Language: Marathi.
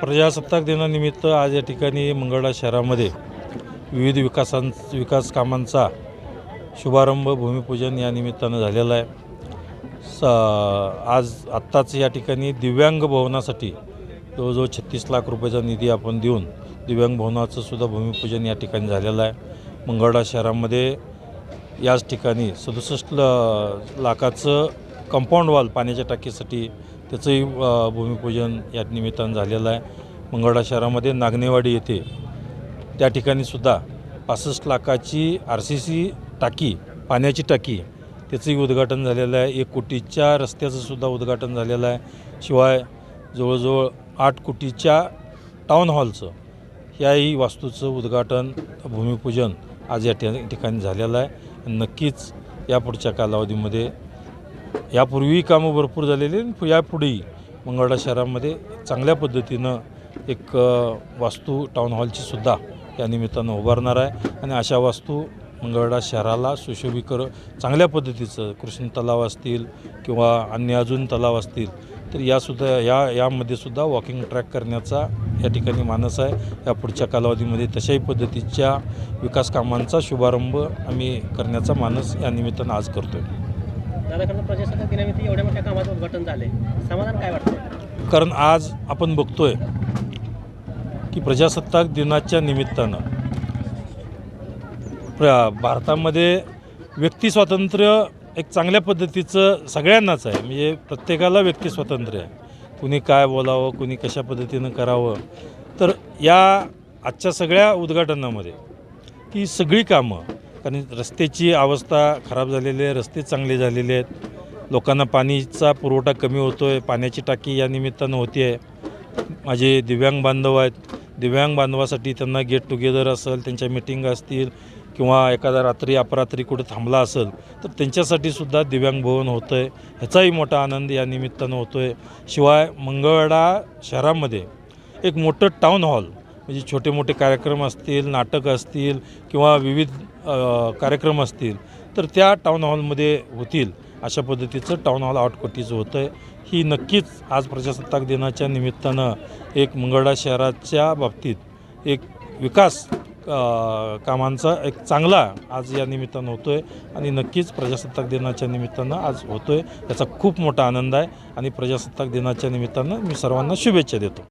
प्रजासत्ताक दिनानिमित्त आज या ठिकाणी मंगळा शहरामध्ये विविध विकासां विकास कामांचा शुभारंभ भूमिपूजन या निमित्तानं झालेला आहे. स आज आत्ताच या ठिकाणी दिव्यांग भवनासाठी जवळजवळ छत्तीस लाख रुपयाचा निधी आपण देऊन दिव्यांग भवनाचं सुद्धा भूमिपूजन या ठिकाणी झालेलं आहे. मंगळा शहरामध्ये याच ठिकाणी सदुसष्ट ल लाखाचं कंपाऊंड वॉल पाण्याच्या टाकीसाठी त्याचंही भूमिपूजन या निमित्तानं झालेलं आहे. मंगळा शहरामध्ये नागनेवाडी येथे त्या ठिकाणी सुद्धा पासष्ट लाखाची आर सी सी टाकी पाण्याची टाकी त्याचंही उद्घाटन झालेलं आहे. एक कोटीच्या रस्त्याचं सुद्धा उद्घाटन झालेलं आहे. शिवाय जवळजवळ आठ कोटीच्या टाऊन हॉलचं याही वास्तूचं उद्घाटन भूमिपूजन आज या ठिकाणी झालेलं आहे. नक्कीच या पुढच्या कालावधीमध्ये यापूर्वी कामं भरपूर झालेली आणि यापुढेही मंगळवाडा शहरामध्ये चांगल्या पद्धतीनं एक वास्तू टाऊन हॉलची सुद्धा या निमित्तानं उभारणार आहे. आणि अशा वास्तू मंगळवेढा शहराला सुशोभीकर चांगल्या पद्धतीचं कृष्ण तलाव असतील किंवा अन्य अजून तलाव असतील तर यासुद्धा या यामध्ये सुद्धा वॉकिंग ट्रॅक करण्याचा या ठिकाणी मानस आहे. या पुढच्या कालावधीमध्ये तशाही पद्धतीच्या विकास कामांचा शुभारंभ आम्ही करण्याचा मानस या निमित्तानं आज करतो आहे दादा खरं तर प्रजासत्ताक एवढ्या मोठ्या कामाचं उद्घाटन झाले समाधान काय वाटतं कारण आज आपण बघतोय की प्रजासत्ताक दिनाच्या निमित्तानं प्र भारतामध्ये व्यक्ती स्वातंत्र्य एक चांगल्या पद्धतीचं सगळ्यांनाच आहे. म्हणजे प्रत्येकाला व्यक्ती स्वातंत्र्य आहे. कुणी काय बोलावं कुणी कशा पद्धतीनं करावं. तर या आजच्या सगळ्या उद्घाटनामध्ये की सगळी कामं कारण रस्त्याची अवस्था खराब झालेली आहे रस्ते चांगले झालेले आहेत. लोकांना पाणीचा पुरवठा कमी होतो आहे पाण्याची टाकी या निमित्तानं होती आहे. माझे दिव्यांग बांधव आहेत. दिव्यांग बांधवासाठी त्यांना गेट टुगेदर असेल त्यांच्या मिटिंग असतील किंवा एखादा रात्री अपरात्री कुठे थांबला असेल तर त्यांच्यासाठी सुद्धा दिव्यांग भवन होतं आहे ह्याचाही मोठा आनंद या निमित्तानं होतो आहे शिवाय मंगळवेढा शहरामध्ये एक मोठं टाऊन हॉल म्हणजे छोटे मोठे कार्यक्रम असतील नाटक असतील किंवा विविध कार्यक्रम असतील तर त्या टाऊन हॉलमध्ये होतील. अशा पद्धतीचं टाऊन हॉल आउटकोटीचं होतं आहे ही नक्कीच आज प्रजासत्ताक दिनाच्या निमित्तानं एक मंगळा शहराच्या बाबतीत एक विकास कामांचा एक चांगला आज या निमित्तानं होतो आहे आणि नक्कीच प्रजासत्ताक दिनाच्या निमित्तानं आज होतो आहे याचा खूप मोठा आनंद आहे आणि प्रजासत्ताक दिनाच्या निमित्तानं मी सर्वांना शुभेच्छा देतो.